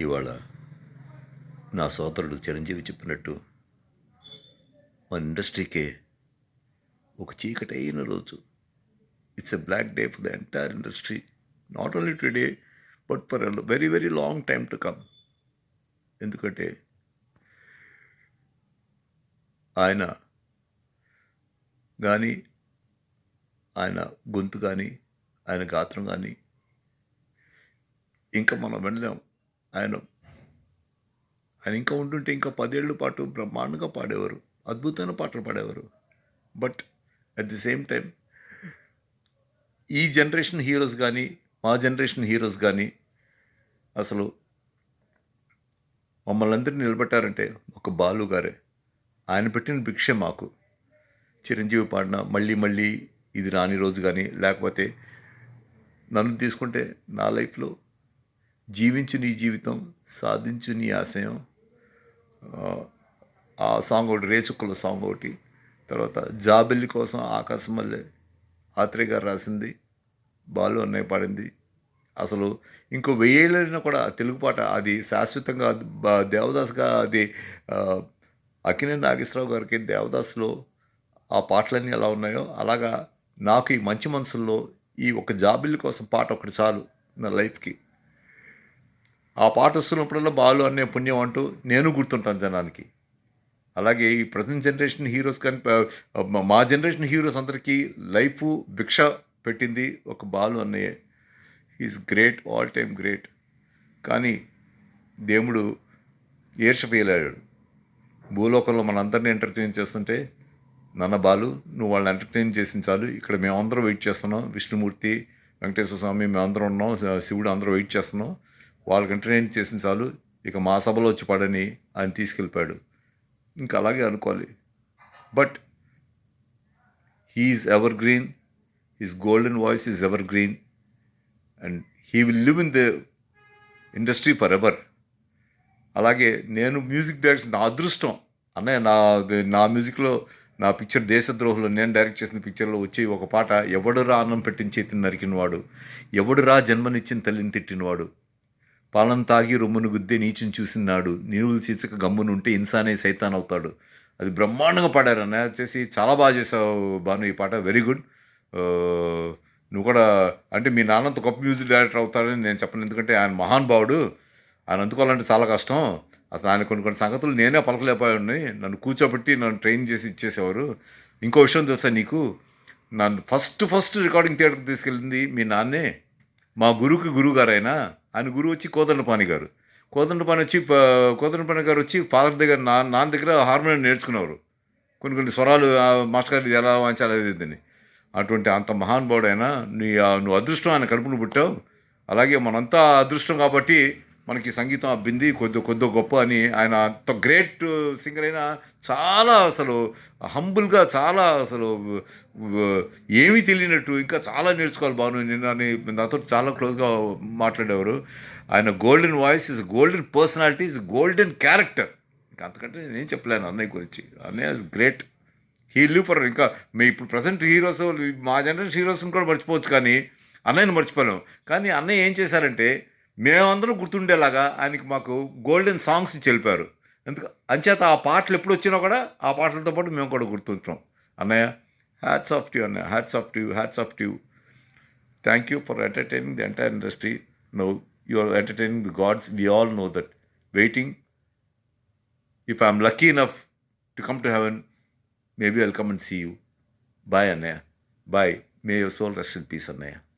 ఇవాళ నా సోదరుడు చిరంజీవి చెప్పినట్టు మన ఇండస్ట్రీకే ఒక చీకటైన రోజు. It's a black day for the entire industry not only today but for very very long time to come ఎందుకంటే ఆయన కానీ ఆయన గొంతు కానీ ఆయన గాత్రం కానీ ఇంకా మనం వినలేం. ఆయన ఆయన ఇంకా ఉంటుంటే ఇంకా పదేళ్ళ పాటు బ్రహ్మాండంగా పాడేవారు అద్భుతమైన పాటలు పాడేవారు. But at the same time ఈ జనరేషన్ హీరోస్ కానీ మా జనరేషన్ హీరోస్ కానీ అసలు మమ్మల్ని అందరినీ నిలబెట్టారంటే ఒక బాలు గారే. ఆయన పెట్టిన భిక్ష మాకు. చిరంజీవి పాడిన మళ్ళీ మళ్ళీ ఇది రాని రోజు కానీ లేకపోతే నన్ను తీసుకుంటే నా లైఫ్లో జీవించు నీ జీవితం సాధించు నీ ఆశయం. ఆ, సాంగ్ ఒకటి రేచుక్కుల సాంగ్ ఒకటి. తర్వాత జాబిల్లి కోసం ఆకాశం మల్లె ఆత్రేయ గారు రాసింది బాలు అన్నయ్య పాడింది. అసలు ఇంకో వెయ్యేళ్ళైనా కూడా తెలుగు పాట అది శాశ్వతంగా దేవదాస్గా అది అకినే నాగేశ్వరరావు గారికి దేవదాస్లో ఆ పాటలన్నీ ఎలా ఉన్నాయో అలాగా నాకు ఈ మంచి మనసుల్లో ఈ ఒక జాబిల్లి కోసం పాట ఒకటి చాలు నా లైఫ్కి. ఆ పాట వస్తున్నప్పుడల్లా బాలు అనే పుణ్యం అంటూ నేను గుర్తుంటాను జనానికి. అలాగే ఈ ప్రజెంట్ జనరేషన్ హీరోస్ కానీ మా- జనరేషన్ హీరోస్ అందరికీ లైఫ్ భిక్ష పెట్టింది ఒక Balu అన్నయ్యే is great all time great. కానీ దేవుడు ఈర్ష ఫెయిల్ అయ్యాడు భూలోకంలో మనందరినీ ఎంటర్టైన్ చేస్తుంటే నాన్న బాలు నువ్వు వాళ్ళని ఎంటర్టైన్ చేసిన చాలు. ఇక్కడ మేమందరం వెయిట్ చేస్తున్నాం. విష్ణుమూర్తి వెంకటేశ్వర స్వామి మేమందరం ఉన్నాం. శివుడు అందరూ వెయిట్ చేస్తున్నాం. వాళ్ళకి ఎంటర్టైన్ చేసిన చాలు. ఇక మా సభలో వచ్చి పడని ఆయన తీసుకెళ్ళిపోయాడు. ఇంకా అలాగే అనుకోవాలి. But he's evergreen his golden voice is evergreen and he will live in the industry forever అలాగే నేను మ్యూజిక్ డైరెక్టర్ నా అదృష్టం. అన్నయ్య నా నా మ్యూజిక్లో నా పిక్చర్ దేశద్రోహులు నేను డైరెక్ట్ చేసిన పిక్చర్లో వచ్చి ఒక పాట ఎవడురా అన్నం పెట్టిన చేతిని నరికినవాడు ఎవడురా జన్మనిచ్చిన తల్లిని తిట్టినవాడు పాలం తాగి రొమ్మును గుద్దే నీచుని చూసినాడు నిలువులు చీచక గమ్మునుంటే ఇన్సానే సైతాన్ అవుతాడు. అది బ్రహ్మాండంగా పాడారు అన్న. వచ్చేసి చాలా బాగా చేసావు బాను ఈ పాట. వెరీ గుడ్ నువ్వు కూడా అంటే మీ నాన్నంత గొప్ప మ్యూజిక్ డైరెక్టర్ అవుతాడని నేను చెప్పను. ఎందుకంటే ఆయన మహానుభావుడు ఆయన అందుకోవాలంటే చాలా కష్టం. అసలు ఆయన కొన్ని కొన్ని సంగతులు నేనే పలకలేకపోయాను నన్ను కూర్చోబెట్టి నన్ను ట్రైన్ చేసి ఇచ్చేసేవారు. ఇంకో విషయం తెలుసా నీకు? నన్ను ఫస్ట్ ఫస్ట్ రికార్డింగ్ థియేటర్కి తీసుకెళ్ళింది మీ నాన్నే. మా గురువుకి గురువు ఆయన గురువు వచ్చి కోదండపాణి గారు. కోదండపాణి వచ్చి కోదండపాణి గారు వచ్చి ఫాదర్ దగ్గర నా నాన్న దగ్గర హార్మోనియం నేర్చుకున్నారు కొన్ని కొన్ని స్వరాలు ఆ, మాస్టర్ గారు ఎలా వాయించాలి అది అటువంటి అంత మహానుభావుడు అయినా నీ నువ్వు అదృష్టం ఆయన కడుపును పుట్టావు. అలాగే మనంతా అదృష్టం కాబట్టి మనకి సంగీతం అబ్బింది కొద్ది కొద్ది గొప్ప అని ఆయన అంత గ్రేట్ సింగర్ అయినా చాలా అసలు హంబుల్గా చాలా అసలు ఏమీ తెలియనట్టు ఇంకా చాలా నేర్చుకోవాలి బాను నిన్న అని నాతో చాలా క్లోజ్గా మాట్లాడేవారు. ఆయన golden voice is golden personality is golden character. ఇంకా అంతకంటే నేను చెప్పలేను అన్నయ్య గురించి. అన్నయ్య is great. He live for ఇంకా మీ ఇప్పుడు ప్రజెంట్ హీరోస్ మా జనరేషన్ హీరోస్ని కూడా మర్చిపోవచ్చు కానీ అన్నయ్యని మర్చిపోలేము కానీ అన్నయ్య ఏం చేశారంటే మేమందరం గుర్తుండేలాగా ఆయనకి మాకు గోల్డెన్ సాంగ్స్ ఇచ్చి వెళ్ళిపోయారు ఎందుకు అంచేత ఆ పాటలు ఎప్పుడు వచ్చినా కూడా ఆ పాటలతో పాటు మేము కూడా గుర్తుంటాం. అన్నయ్య హ్యాట్స్ ఆఫ్ ట్యూ అన్నయ్య hats off to hats off to thank you for entertaining the entire industry know you are entertaining the gods we all know that waiting if I'm lucky enough to come to heaven maybe I'll come and see you. Bye, bye Bye. May your soul rest in peace అన్నయ్య.